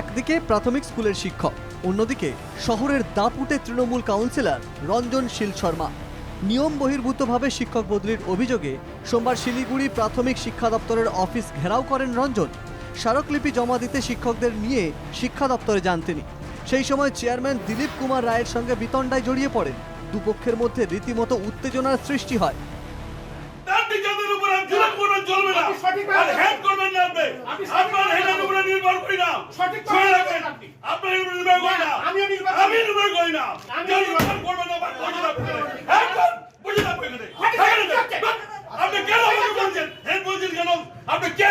একদিকে প্রাথমিক স্কুলের শিক্ষক অন্যদিকে শহরের দাপুটে তৃণমূল কাউন্সিলর রঞ্জন শীল শর্মা। নিয়ম বহির্ভূতভাবে শিক্ষক বদলির অভিযোগে সোমবার শিলিগুড়ি প্রাথমিক শিক্ষা দপ্তরের অফিস ঘেরাও করেন রঞ্জন। স্মারকলিপি জমা দিতে শিক্ষকদের নিয়ে শিক্ষা দপ্তরে যান তিনি। সেই সময় চেয়ারম্যান দিলীপ কুমার রায়ের সঙ্গে বিতণ্ডায় জড়িয়ে পড়েন। দুপক্ষের মধ্যে রীতিমতো উত্তেজনার সৃষ্টি হয়। চলবে না আপনি সঠিক আর বলেছেন। হ্যাক করবেন না আপনি আপনি সঠিক আপনার বলেছেন। হেডের উপরে নির্ভর করি না সঠিক শুনে বলেছেন রাখেন আপনি। আপনার উপরে নির্ভর করি না না, আমিও নির্ভর আমি করি। নির্ভর করি না। আমিও কেউ নির্ভর নির্ভর করবেন না বা বুঝে না পেলে বুঝে না পেলে আপনি কেন আমাকে বলছেন? হেড বলছেন কেন? আপনি কে?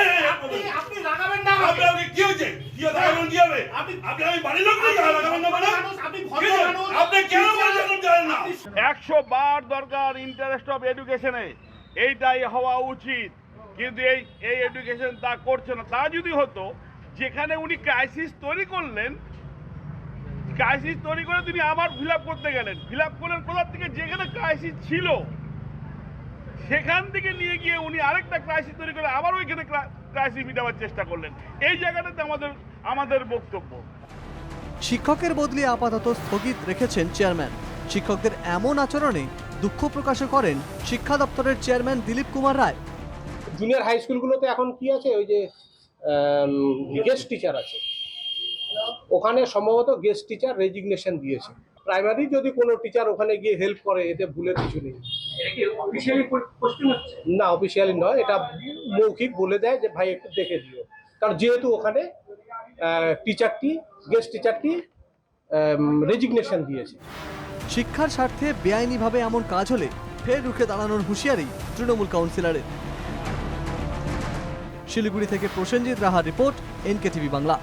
আপনি লাগাবেন না আপনি আমাকে। আমাকে কি হয়েছে? কি লাগাবেন কি হবে? আপনি- আপনি আমি বাড়ির লোক নাকি লাগাবেন না মানে? আপনি ভদ্র কি হয়েছে? মানুষ। আপনি কেন বলছেন জানেন না। একশো বার দরকার ইন্টারেস্ট অফ এডুকেশনে এইটাই হওয়া উচিত। কিন্তু এই এই এডুকেশন তা করছে না। তা যদি হতো যেখানে উনি ক্রাইসিস তৈরি করলেন ক্রাইসিস তৈরি করে তিনি আবার ফিল আপ করতে গেলেন। ফিল আপ করলেন কোথার থেকে? যেখানে ক্রাইসিস ছিল। সেখান থেকে নিয়ে গিয়ে উনি আরেকটা ক্রাইসিস তৈরি করে আবার ওইখানে ক্রাইসিস মিটাবার চেষ্টা করলেন। এই জায়গাটাতে আমাদের আমাদের বক্তব্য। শিক্ষকের বদলি আপাতত স্থগিত রেখেছেন চেয়ারম্যান। শিক্ষকদের এমন আচরণে দুঃখ প্রকাশ করেন শিক্ষা দপ্তরের chairman Dilip Kumar Roy. Junior high স্কুলগুলোতে এখন কি আছে? ওই যে গেস্ট টিচার আছে। ওখানে সম্ভবত গেস্ট টিচার রেজিগনেশন দিয়েছে। প্রাইমারি যদি কোনো টিচার ওখানে গিয়ে হেল্প করে এতে ভুলের কিছু নেই। না অফিসিয়ালি নয় এটা মৌখিক বলে দেয় যে ভাই একটু দেখে দিও। কারণ যেহেতু ওখানে টিচারটি গেস্ট টিচারটি রেজিগনেশন দিয়েছে। শিক্ষার স্বার্থে বেআইনিভাবে এমন কাজ হলে ফের রুখে দাঁড়ানোর হুঁশিয়ারি তৃণমূল কাউন্সিলরের। শিলিগুড়ি থেকে প্রসেনজিৎ রাহার রিপোর্ট এনকে টিভি বাংলা।